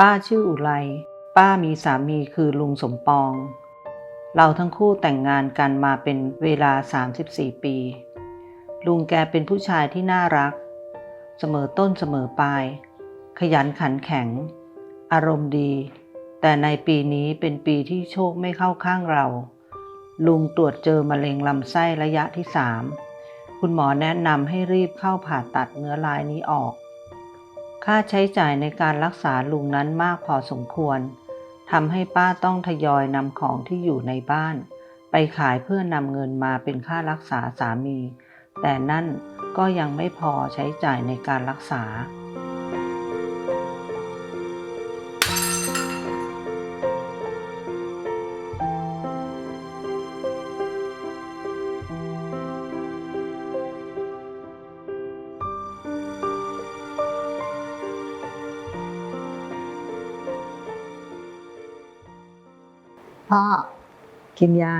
ป้าชื่ออุไร ป้ามีสามีคือลุงสมปอง เราทั้งคู่แต่งงานกันมาเป็นเวลา 34 ปี ลุงแกเป็นผู้ชายที่น่ารัก เสมอต้นเสมอปลาย ขยันขันแข็ง อารมณ์ดี แต่ในปีนี้เป็นปีที่โชคไม่เข้าข้างเรา ลุงตรวจเจอมะเร็งลำไส้ระยะที่3คุณหมอแนะนำให้รีบเข้าผ่าตัดเนื้อลายนี้ออก ค่าใช้จ่ายในการรักษาลุงนั้นมากพอสมควรทำให้ป้าต้องทยอยนำของที่อยู่ในบ้าน ไปขายเพื่อนำเงินมาเป็นค่ารักษาสามี แต่นั่นก็ยังไม่พอใช้จ่ายในการรักษา พ่อ กินยา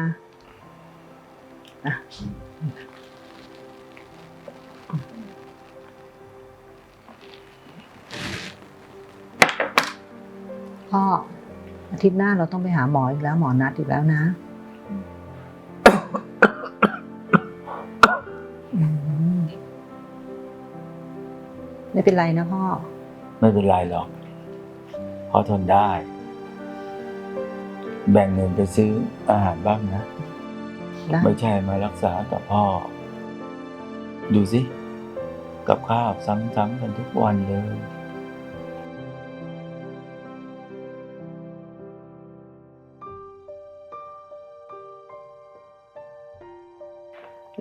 พ่อ อาทิตย์หน้าเราต้องไปหาหมออีกแล้ว หมอนัดอีกแล้วนะไม่เป็นไรนะพ่อ ไม่เป็นไรหรอกพ่อทนได้ แบ่งเงินไปซื้ออาหารบ้างนะ ได้ไม่ใช่มารักษากับพ่อ ดูสิ กับข้าวซ้ำๆกันทุกวันเลย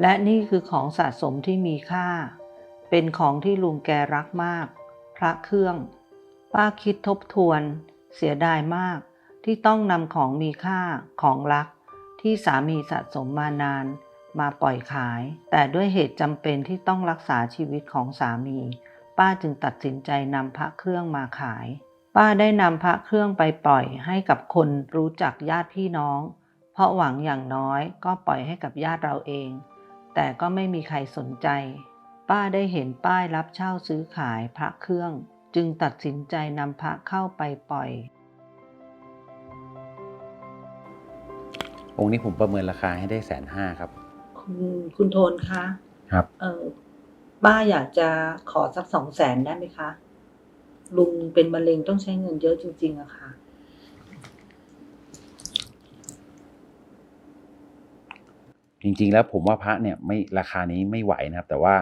และนี่คือของสะสมที่มีค่า เป็นของที่ลุงแกรักมาก พระเครื่อง ป้าคิดทบทวน เสียดายมาก ที่ต้องนำของมีค่าของรัก ที่สามีสะสมมานาน มาปล่อยขาย แต่ด้วยเหตุจำเป็นที่ต้องรักษาชีวิตของสามี ป้าจึงตัดสินใจนำพระเครื่องมาขาย ป้าได้นำพระเครื่องไปปล่อยให้กับคนรู้จักญาติพี่น้อง เพราะหวังอย่างน้อยก็ปล่อยให้กับญาติเราเอง แต่ก็ไม่มีใครสนใจ ป้าได้เห็นป้ายรับเช่าซื้อขายพระเครื่อง จึงตัดสินใจนำพระเข้าไปปล่อย องค์นี้ผมประเมินราคาให้ได้แสนห้าครับ คุณคุณโทนคะครับ เออป้าอยากจะขอสักสองแสนได้ไหมคะ ลุงเป็นมะเร็งต้องใช้เงินเยอะจริง ๆอะค่ะ จริงๆแล้วผมว่าพระเนี่ยไม่ราคานี้ไม่ไหวนะครับ แต่ว่า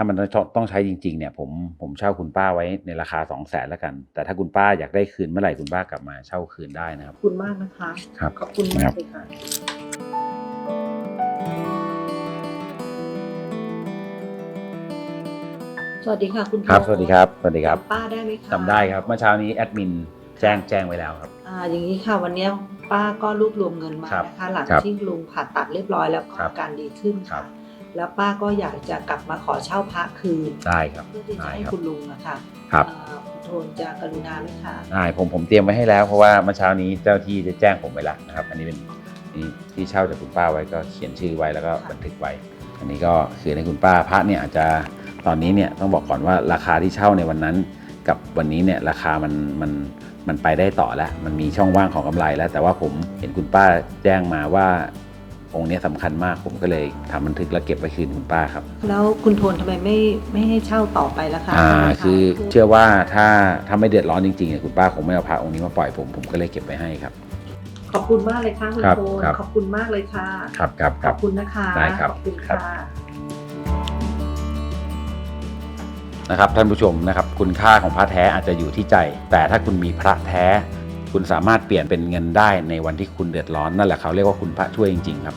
ถ้ามันต้องต้องใช้จริง ๆ เนี่ยผมผมเช่าคุณป้าไว้ในราคาสองแสนแล้วกัน แต่ถ้าคุณป้าอยากได้คืนเมื่อไหร่คุณป้ากลับมาเช่าคืนได้นะครับ ขอบคุณมากนะคะ ครับ ขอบคุณมาครักบเลยค่ะ สวัสดีค่ะคุณโทนครับ สวัสดีครับ สวัสดีครับจำป้าได้ไหมคะจำได้ครับ เมื่อเช้านี้แอดมินแจ้งแจ้งไว้แล้วครับ อ่าอย่างนี้ค่ะวันนี้ป้าก็รวบรวมเงินมาครับนะคะ หลังครับที่ลุงผ่าตัดเรียบร้อยแล้วก็ครับอาการดีขึ้นครัค่ะ บ แล้วป้าก็อยากจะกลับมาขอเช่าพระคืนได้ครับ เพื่อที่จะได้ให้ครับคุณลุงอะค่ะครับ เอ่อคุณโทนจะกรุณาไหมคะได้ผมผมเตรียมไว้ให้แล้วเพราะว่าเมื่อเช้านี้เจ้าที่จะแจ้งผมไปแล้วนะครับ อันนี้เป็นนี่ที่เช่าจากคุณป้าไว้ก็เขียนชื่อไว้แล้วก็บันทึกไว้ อันนี้ก็คือในคุณป้าพระเนี่ยอาจจะตอนนี้เนี่ยต้องบอกก่อนว่าราคาที่เช่าในวันนั้น กับวันนี้เนี่ยราคามันมันมันไปได้ต่อแล้ว มันมีช่องว่างของกำไรแล้ว แต่ว่าผมเห็นคุณป้าแจ้งมาว่า องค์เนี้ยสำคัญมากผมก็เลยทำบันทึกแล้วเก็บไว้คืนคุณป้าครับ แล้วคุณโทนทำไมไม่ไม่ให้เช่าต่อไปล่ะคะอ่าทำไมะคือเชื่อว่าถ้าถ้าไม่เดือดร้อนจริงๆเนี่ยคุณป้าคงไม่เอาพระองค์นี้มาปล่อยผมผมก็เลยเก็บไว้ให้ครับ ขอบคุณมากเลยค่ะคุณครับโทนครับขอบคุณมากเลยค่ะครับครับคขรัอบบคุณนะคะได้ครับขอบคุณครับค่ะนะครับท่านผู้ชมนะครับคุณค่าของพระแท้อาจจะอยู่ที่ใจ แต่ถ้าคุณมีพระแท้ คุณสามารถเปลี่ยนเป็นเงินได้ในวันที่คุณเดือดร้อนนั่นแหละเขาเรียกว่าคุณพระช่วยจริงๆครับ